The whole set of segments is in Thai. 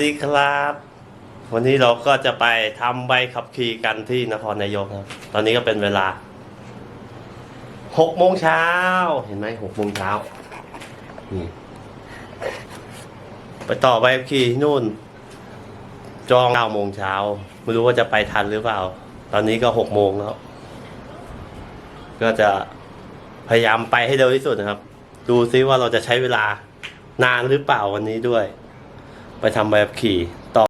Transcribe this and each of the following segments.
สวัสดีครับ วันนี้เราก็จะไปทำใบขับขี่กันที่นครนายกครับ ตอนนี้ก็เป็นเวลาหกโมงเช้า เห็นไหมหกโมงเช้านี่ไปต่อใบขับขี่ที่นู่น จองเก้าโมงเช้าไม่รู้ว่าจะไปทันหรือเปล่า ตอนนี้ก็หกโมงแล้ว ก็จะพยายามไปให้เร็วที่สุดนะครับ ดูซิว่าเราจะใช้เวลานานหรือเปล่าวันนี้ด้วย ไปทำใบขับขี่ต่อ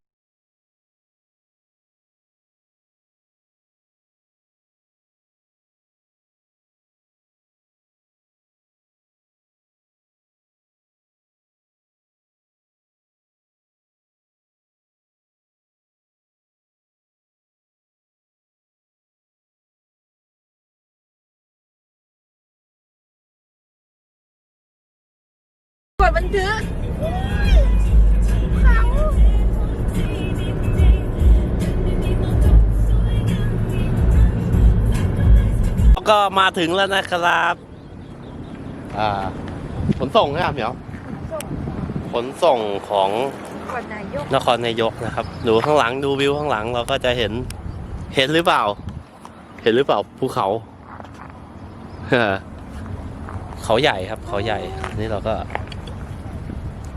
บันทึก ก็มาถึงแล้วนะครับ อ่า ขนส่งนะครับเดี๋ยวขนส่งของกดนายกนครนายกนะครับ ดูข้างหลังดูวิวข้างหลังเราก็จะเห็น เห็นหรือเปล่า เห็นหรือเปล่าภูเขา เขาใหญ่ครับ เขาใหญ่ นี่เราก็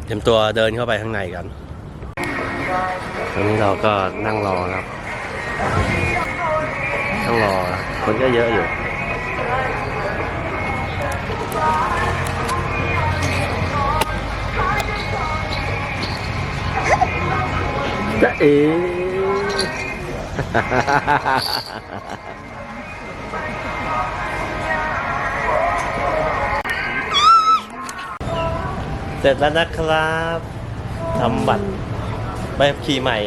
เตรียมตัวเดินเข้าไปข้างในกันตอนนี้เราก็นั่งรอครับนั่งรอคนก็เยอะอยู่ จะเอเสร็จแล้วนะครับทำบัตรใบขับขี่ใหม่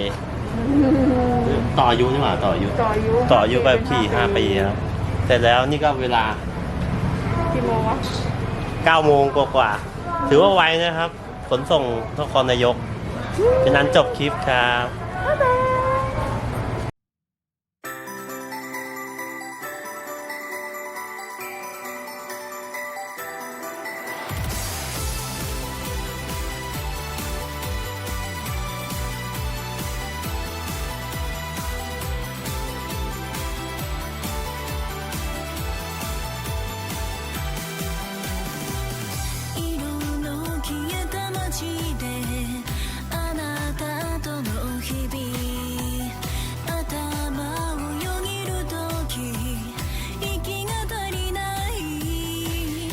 ต่ออายุนี่หว่าต่ออายุต่ออายุต่ออายุใบขับขี่ห้าปีครับเสร็จแล้วนี่ก็เวลากี่โมงวะ9โมงกว่าๆถือว่าไวนะครับ ขนส่งนครนายก ฉะนั้นจบคลิปครับ บ๊ายบาย